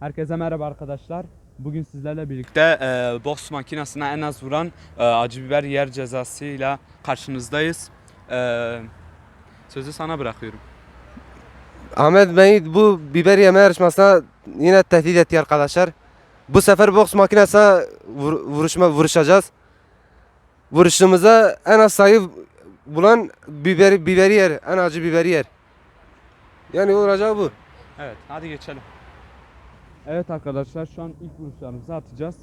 Herkese merhaba arkadaşlar. Bugün sizlerle birlikte e, boks makinesine en az vuran e, acı biber yer cezasıyla karşınızdayız. E, sözü sana bırakıyorum. Ahmet Bey bu biber yeme yarışmasına yine tehdit etti arkadaşlar. Bu sefer boks makinesine vur- vuruşma vuruşacağız. Vuruşumuza en az sayı bulan biberi, biberi yer. En acı biberi yer. Yani olacağı bu. Evet, hadi geçelim. Evet arkadaşlar, şu an ilk vuruşlarımızı atacağız.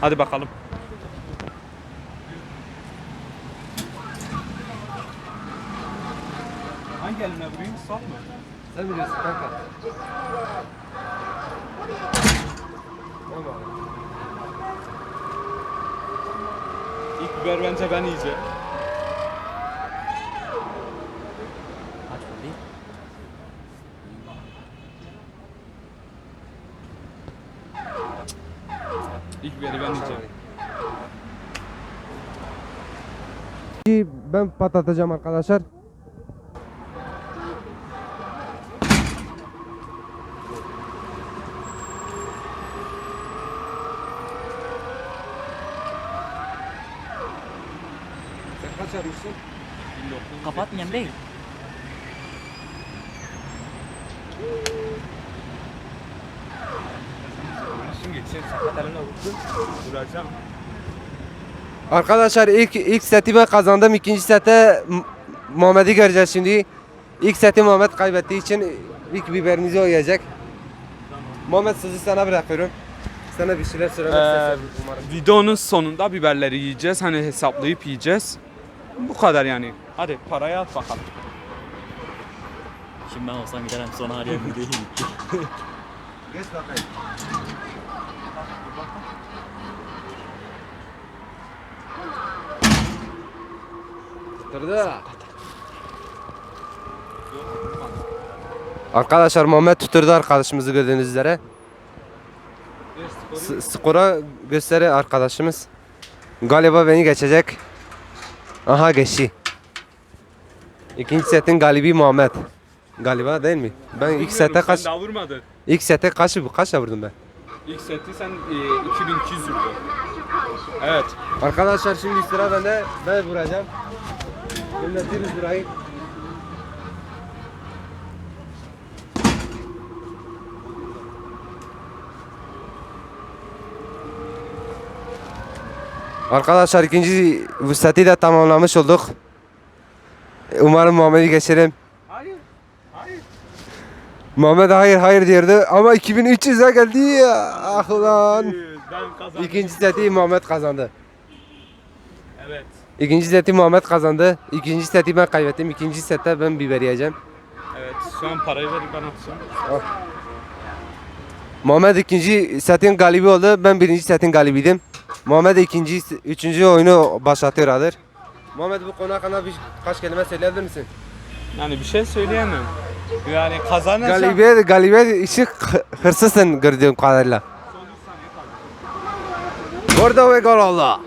Hadi bakalım. Hangi eline vurayım? Sol mu? Sen biliyorsun kanka. İlk biber bence ben yiyeceğim. İlk biberi ben yiyeceğim. Ben patlatacağım arkadaşlar. Sen kaç yapmışsın? Kapatmayayım değil. Şimdi geçeyim. Sakat elimle vurdum. Vuracağım. Arkadaşlar ilk ilk seti ben kazandım. İkinci sete Muhammed'i göreceğiz şimdi. İlk seti Muhammed kaybettiği için ilk biberimizi o yiyecek. Muhammed sözü sana bırakıyorum. Sana bir şeyler söylemek Ee, umarım. Videonun sonunda biberleri yiyeceğiz. Hani hesaplayıp yiyeceğiz. Bu kadar yani. Hadi parayı at bakalım. Şimdi ben olsam giderim sonra araya bir değil. Geç bakayım. Tutturdu. Arkadaşlar Muhammed tutturdu arkadaşımızı gördüğünüz üzere. S- skora gösteri arkadaşımız. Galiba beni geçecek. Aha geçti. İkinci setin galibi Muhammed. Galiba değil mi? Ben ilk sete kaç daha vurmadın. ilk sete kaç kaçla vurdum ben? İlk seti sen e, 2200 vurdun. Evet. Arkadaşlar şimdi sıra bende. Ben vuracağım. Yönetiriz burayı. Arkadaşlar ikinci seti de tamamlamış olduk. Umarım Muhammed'i geçerim. Hayır. Hayır. Muhammed hayır hayır diyordu ama 2300'e geldi ya. Ah ulan. İkinci seti Muhammed kazandı. Evet. İkinci seti Muhammed kazandı. İkinci seti ben kaybettim. İkinci sette ben biber yiyeceğim. Evet. Şu an parayı verip ben atacağım. Muhammed ikinci setin galibi oldu. Ben birinci setin galibiydim. Muhammed ikinci, üçüncü oyunu başlatıyor Adır. Muhammed bu konu hakkında birkaç kelime söyleyebilir misin? Yani bir şey söyleyemem. Yani kazanırsam Galibiyet, galibiyet işi hı- hırsızsın gördüğüm kadarıyla. Orada ve gol oldu.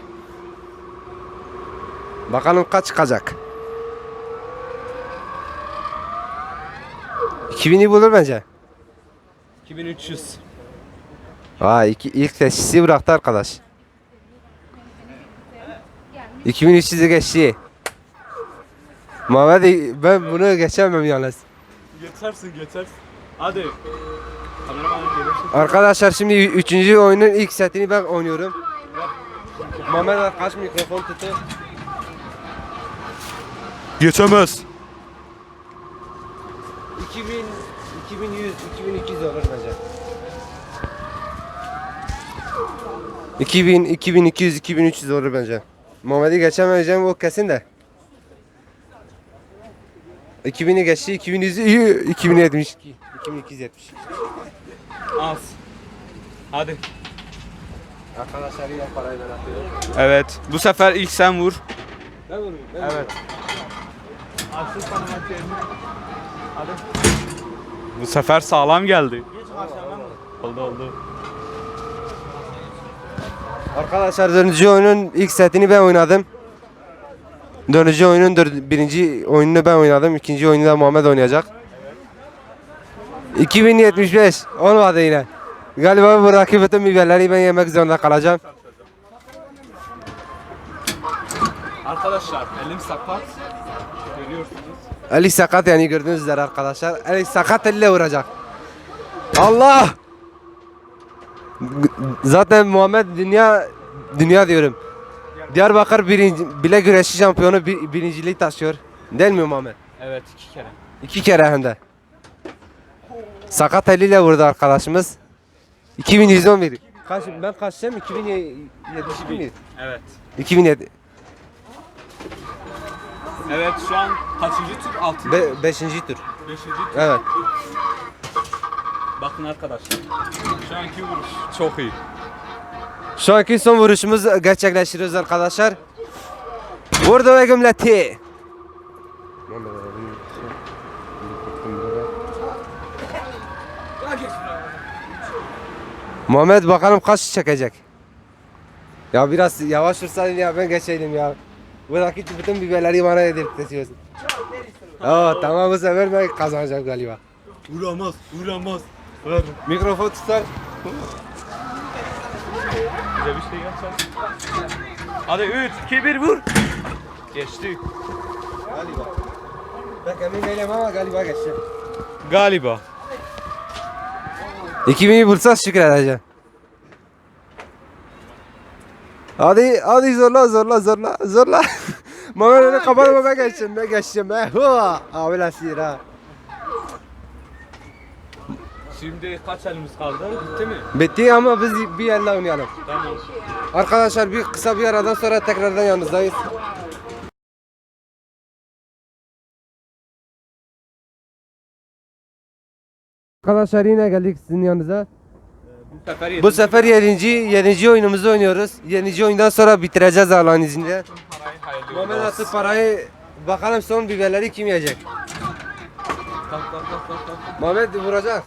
Bakalım kaç çıkacak. 2000'i bulur bence. 2300. Aa iki, ilk teşhisi bıraktı arkadaş. 2300'ü geçti. Muhammed ben bunu geçemem yalnız. Geçersin geçersin. Hadi. Arkadaşlar şimdi üçüncü oyunun ilk setini ben oynuyorum. Muhammed arkadaş mikrofon tuttu. Geçemez. 2000, 2100, 2200 olur bence. 2000, 2200, 2300 olur bence. Muhammed'i geçemeyeceğim o kesin de. 2000'i geçti, 2100, 2072, 2270. Az. Hadi. Arkadaşlar yine parayı ben atıyorum. Evet. Bu sefer ilk sen vur. Ben vurayım, ben Evet. Hadi. Bu sefer sağlam geldi. Oldu oldu. Arkadaşlar dördüncü oyunun ilk setini ben oynadım. Dördüncü oyunun birinci oyununu ben oynadım. İkinci oyunu da Muhammed oynayacak. 2075 olmadı yine. Galiba buradaki bütün biberleri ben yemek zorunda kalacağım. Arkadaşlar elim sakat. Ali sakat yani gördüğünüz üzere arkadaşlar. Ali sakat elle vuracak. Allah! Zaten Muhammed dünya dünya diyorum. Diyarbakır birinci, bile güreşi şampiyonu bir, birinciliği taşıyor. Değil mi Muhammed? Evet iki kere. İki kere hem de. Sakat eliyle vurdu arkadaşımız. 2111. Kaç, ben kaçtım? 2007 miydi? Evet. 2007. Evet şu an kaçıncı tur? Altıncı. Be, beşinci tur. Beşinci tur. Evet. Bakın arkadaşlar. Şu anki vuruş çok iyi. Şu anki son vuruşumuzu gerçekleştiriyoruz arkadaşlar. Vurdu ve gümleti. Muhammed bakalım kaç çekecek. Ya biraz yavaş vursaydın ya ben geçeydim ya. Buradaki bütün biberleri bana yedirtiyorsun. Aa tamam bu sefer ben kazanacağım galiba. Vuramaz, vuramaz. Ver. Mikrofon tutar. Bize bir şey gelsin. Hadi 3, 2, 1 vur. Geçti. Galiba. Ben emin değilim ama galiba geçeceğim. Galiba. 2000'i bulsa şükredeceğim. Hadi hadi zorla zorla zorla zorla. Mama öyle kapanma ben geçeceğim ben geçeceğim ben. Hua! Abi lasir ha. Şimdi kaç elimiz kaldı? Bitti mi? Bitti ama biz bir elle oynayalım. Tamam. Arkadaşlar bir kısa bir aradan sonra tekrardan yanınızdayız. Arkadaşlar yine geldik sizin yanınıza. Bu sefer Bu sefer 7. 7. oyunumuzu oynuyoruz. 7. oyundan sonra bitireceğiz Allah'ın izniyle. Muhammed attı parayı. Bakalım son biberleri kim yiyecek? Muhammed vuracak.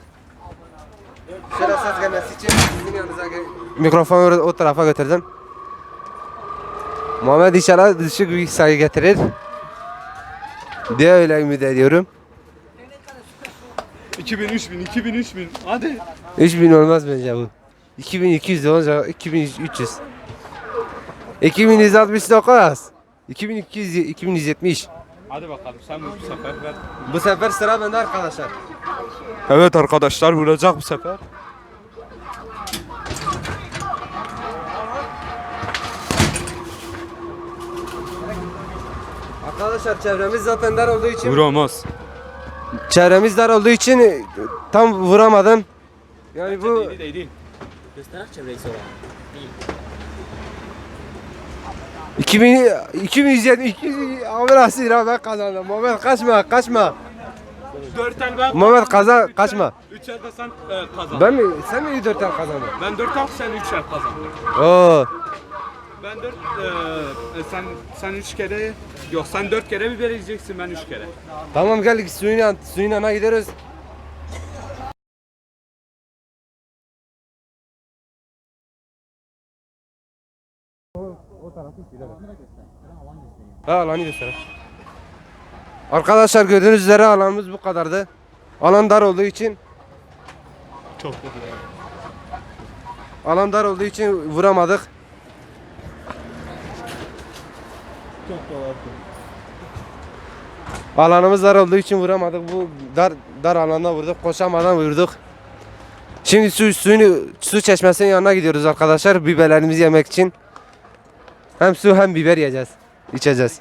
Şöyle ses gelmesi için sizin yanınıza gel. Mikrofonu o tarafa götürdüm. Muhammed inşallah düşük bir sayı getirir. Diye öyle ümit ediyorum. 2000, 3000, 2000, 3000. Hadi. 3000 olmaz bence bu. 2200 olacak 2300. 2169. 2200 2170. Hadi bakalım sen bu sefer ver. Bu sefer sıra bende arkadaşlar. Evet arkadaşlar vuracak bu sefer. Arkadaşlar çevremiz zaten dar olduğu için Vuramaz. çevremiz dar olduğu için tam vuramadım. Yani bu değil, değil. Göster çevreyi sonra. 2000 2170 200 Amir lira ben kazandım. Muhammed kaçma kaçma. 4 el ben Muhammed kazan kaçma. 3 elde sen e, kazandın. Ben mi sen mi 4 tane kazandın? Ben 4 el sen 3 el kazandın. Oo. Ben 4 sen sen 3 kere yok sen 4 kere biber yiyeceksin ben 3 kere. Tamam gel suyun suyun yanına gidiyoruz. Alanı göster. Arkadaşlar gördüğünüz üzere alanımız bu kadardı. Alan dar olduğu için Çok güzel. alan dar olduğu için vuramadık. Alanımız dar olduğu için vuramadık. Bu dar dar alanda vurduk. Koşamadan vurduk. Şimdi su suyunu su çeşmesinin yanına gidiyoruz arkadaşlar biberlerimizi yemek için. Hem su hem biber yiyeceğiz. İçeceğiz.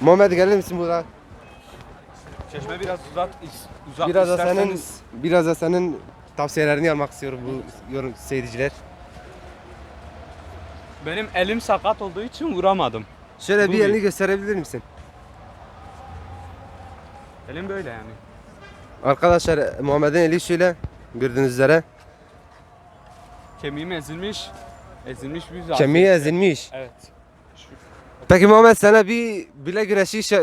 Muhammed gelir misin buraya? Çeşme biraz uzat uzak Biraz da senin isterseniz. biraz da senin tavsiyelerini almak istiyorum bu yorum seyirciler. Benim elim sakat olduğu için vuramadım. Şöyle Bu bir bir. elini gösterebilir misin? Elim böyle yani. Arkadaşlar Muhammed'in eli şöyle gördüğünüz üzere. Kemiğim ezilmiş. Ezilmiş bir zaten. Kemiği ezilmiş. Evet. Peki Muhammed sana bir bile güreşi şey,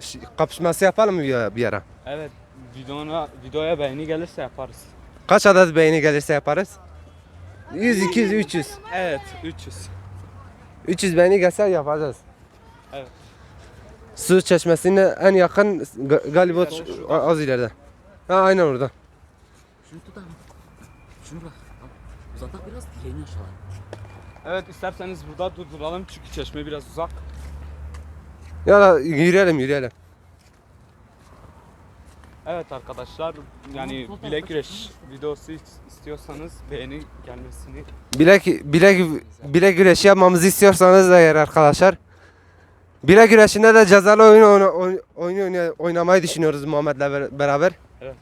şey- kapışması yapalım mı bir, bir ara? Evet. Videona, videoya beğeni gelirse yaparız. Kaç adet beğeni gelirse yaparız? 100, 200, 300. Evet 300. 300 beğeni gelse yapacağız. Evet. Su çeşmesine en yakın ga- galiba az ileride. Ha aynen orada. Şunu tut abi. Şunu bırak. Uzatak biraz direğini aşağı. Evet isterseniz burada durduralım çünkü çeşme biraz uzak. Ya da yürüyelim yürüyelim. Evet arkadaşlar yani bilek güreş videosu istiyorsanız beğeni gelmesini Bilek bilek bilek güreşi yapmamızı istiyorsanız da eğer arkadaşlar. Bilek güreşinde de cezalı oyun oyun oyna- oynamayı düşünüyoruz Muhammed'le ber- beraber. Evet.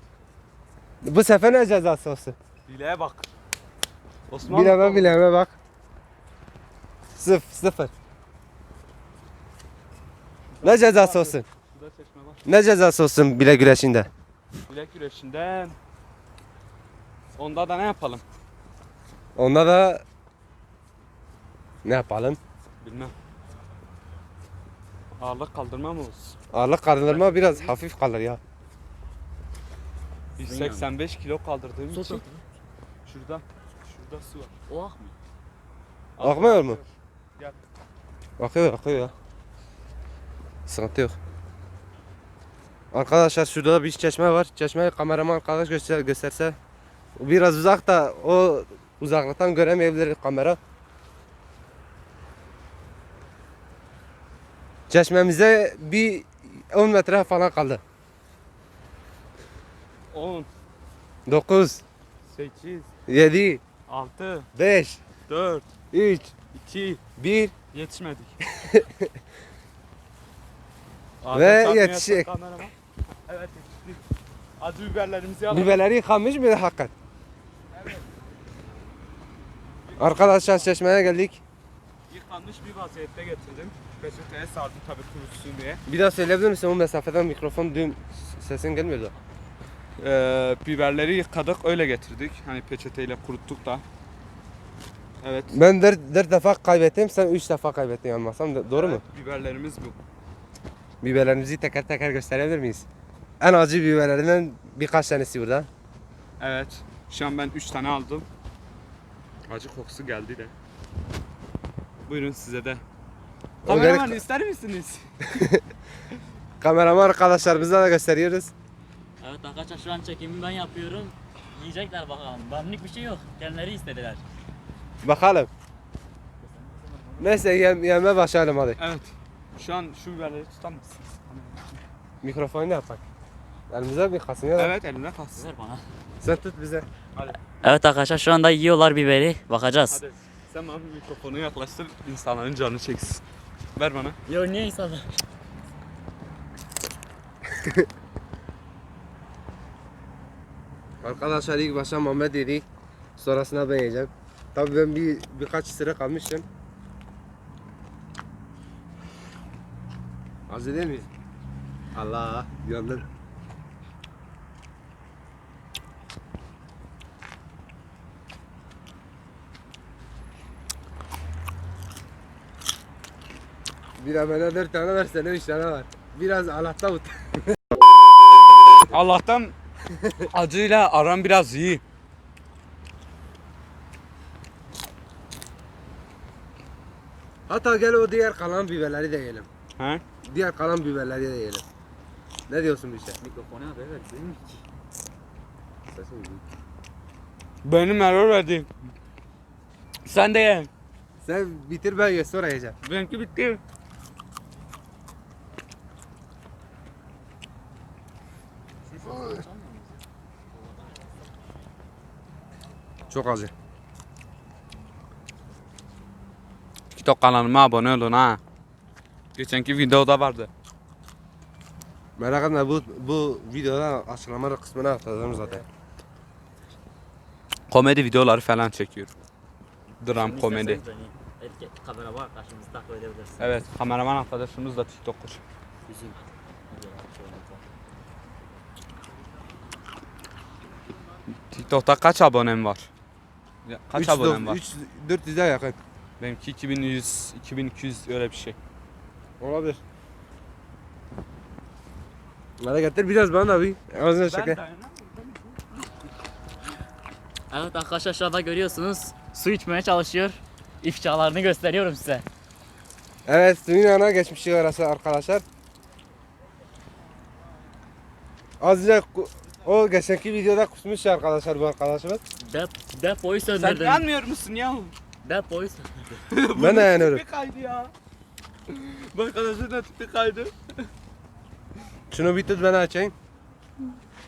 Bu sefer ne cezası olsun? bileğe bak. Osman Bileme bileme bak. Sıfır sıfır. Ne cezası olsun? Şurada çeşme var. Ne cezası olsun bilek güreşinde? Bilek güreşinde onda da ne yapalım? Onda da ne yapalım? Bilmem. Ağırlık kaldırma mı olsun? Ağırlık kaldırma biraz hafif kalır ya. 185 kilo kaldırdığım Sol için tarafta. şurada şurada su var. O ak mı? Akmıyor mu? Gel. Akıyor akıyor ya. Sıkıntı yok. Arkadaşlar şurada da bir çeşme var. Çeşmeyi kameraman arkadaş göster gösterse. Biraz uzak da o uzaklıktan göremeyebilir kamera. Çeşmemize bir 10 metre falan kaldı. 10, 9, 8, 7, 6, 5, 4, 3, 2, 1. yetişmedik. Ve çarpmaya yetişecek. kameraman. Evet yetiştik. Acı biberlerimizi alalım. Biberleri yıkanmış mı hakikat? Arkadaşlar çeşmeye geldik. Yıkanmış bir vaziyette getirdim. Peçeteye sardım tabii kurusun diye. Bir daha söyleyebilir misin o mesafeden mikrofon dün sesin gelmiyordu. Ee, biberleri yıkadık öyle getirdik. Hani peçeteyle kuruttuk da. Evet. Ben dört, dört defa kaybettim sen üç defa kaybettin yanmasam da, doğru mu? Evet, Biberlerimiz bu. Biberlerimizi teker teker gösterebilir miyiz? En acı biberlerinden birkaç tanesi burada. Evet. Şu an ben 3 tane aldım. Acı kokusu geldi de. Buyurun size de. Kameraman ister misiniz? Kameraman arkadaşlarımıza da gösteriyoruz. Evet arkadaşlar şu an çekimi ben yapıyorum. Yiyecekler bakalım. Benlik bir şey yok. Kendileri istediler. Bakalım. Neyse yem, yeme başlayalım hadi. Evet. Şu an şu biberleri tutar mısınız? Mikrofonu ne yapak? Elimize bir kalsın ya. da. Evet eline kalsın. Ver bana. Sen tut bize. Evet arkadaşlar şu anda yiyorlar biberi. Bakacağız. Hadi. Sen bana mikrofonu yaklaştır. insanların canı çeksin. Ver bana. Yo niye insanlar? Arkadaşlar ilk başta Muhammed yedi. Sonrasında ben yiyeceğim. Tabii ben bir birkaç sıra kalmıştım. Az değil mi? Allah yandım. Bir amele dört tane var, üç tane var. Biraz Allah'tan ut. Allah'tan acıyla aram biraz iyi. Hatta gel o diğer kalan biberleri de yiyelim. He? Diğer kalan biberleri de yiyelim. Ne diyorsun bir şey? Mikrofonu abi evet. Benim ki. Sesin büyük. Benim error verdi. Sen de ye. Sen bitir ben ye sonra yiyeceğim. Benimki bitti. Çok acı. TikTok kanalıma abone olun ha. Geçenki videoda vardı. Merak etme bu bu videoda açıklama kısmına atacağım zaten. Komedi videoları falan çekiyorum. Dram komedi. İsterseniz beni Etiket kamera var karşımızda takip edebilirsiniz. Evet kameraman arkadaşımız da TikTok'tur. Bizim. TikTok'ta kaç abonem var? Kaç 300 abonem var? 3 400'e yakın. Benimki 2100, 2200 öyle bir şey. Olabilir. Bana getir biraz bana da bir. Ağzına şaka. Evet arkadaşlar anda görüyorsunuz. Su içmeye çalışıyor. İfşalarını gösteriyorum size. Evet suyun yanına geçmiştik arası arkadaşlar. Az önce o geçenki videoda kusmuş ya arkadaşlar bu arkadaşımız. Dep, depoyu Sen söndürdün. yanmıyor musun ya? Depoyu söndürdün. Ben de yanıyorum. Tipi kaydı ya. Bu arkadaşın da tipi kaydı. Şunu bir tut ben açayım.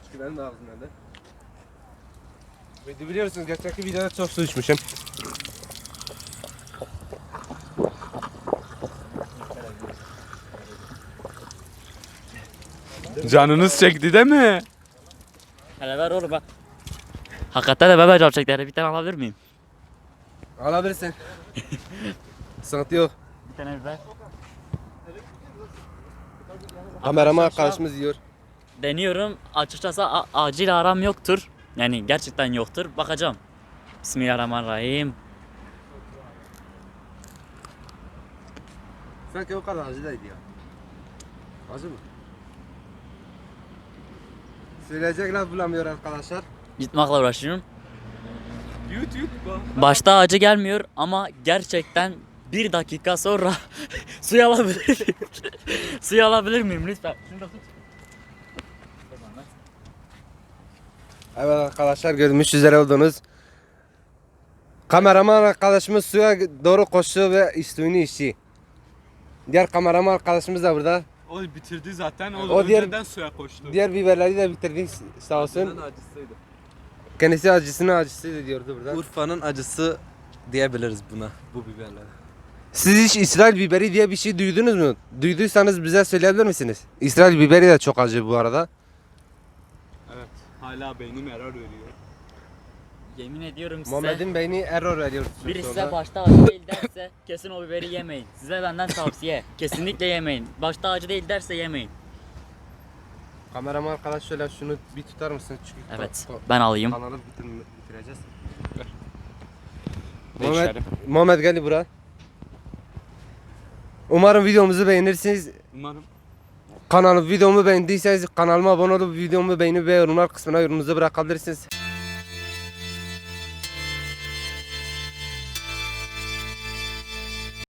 Çünkü benim de ağzım nerede? Ve biliyorsunuz geçenki videoda çok su içmişim. Canınız çekti değil mi? Hele ver oğlum bak. Hakikaten de bebe cevap çekti. Bir tane alabilir miyim? Alabilirsin. Sıkıntı yok. Bir tane biber. Kameraman Arkadaşlar, arkadaşımız yiyor. Deniyorum. Açıkçası a- acil aram yoktur. Yani gerçekten yoktur. Bakacağım. Bismillahirrahmanirrahim. Sanki o kadar acı değildi ya. Acı mı? Söyleyecek laf bulamıyor arkadaşlar. Yutmakla uğraşıyorum. Başta acı gelmiyor ama gerçekten bir dakika sonra suyu alabilir miyim? suyu alabilir miyim lütfen? Evet arkadaşlar görmüş üzere oldunuz. Kameraman arkadaşımız suya doğru koştu ve suyunu içti. Diğer kameraman arkadaşımız da burada. O bitirdi zaten. O, O diğer- suya koştu. Diğer biberleri de bitirdik sağ olsun. acısıydı. Kendisi acısını acısı diyordu burada. Urfa'nın acısı diyebiliriz buna bu biberlere. Siz hiç İsrail biberi diye bir şey duydunuz mu? Duyduysanız bize söyleyebilir misiniz? İsrail biberi de çok acı bu arada. Evet. Hala beynim error veriyor. Yemin ediyorum size. Muhammed'in beyni error veriyor. Biri size başta acı değil derse kesin o biberi yemeyin. Size benden tavsiye. Kesinlikle yemeyin. Başta acı değil derse yemeyin. Kameraman arkadaş şöyle şunu bir tutar mısın? Çünkü Evet. ka- ka- Ben alayım. kanalı bitir- bitireceğiz. Muhammed. Muhammed, Muhammed gel buraya. Umarım videomuzu beğenirsiniz. Umarım. Kanalı videomu beğendiyseniz kanalıma abone olup videomu beğenip ve yorumlar kısmına yorumunuzu bırakabilirsiniz.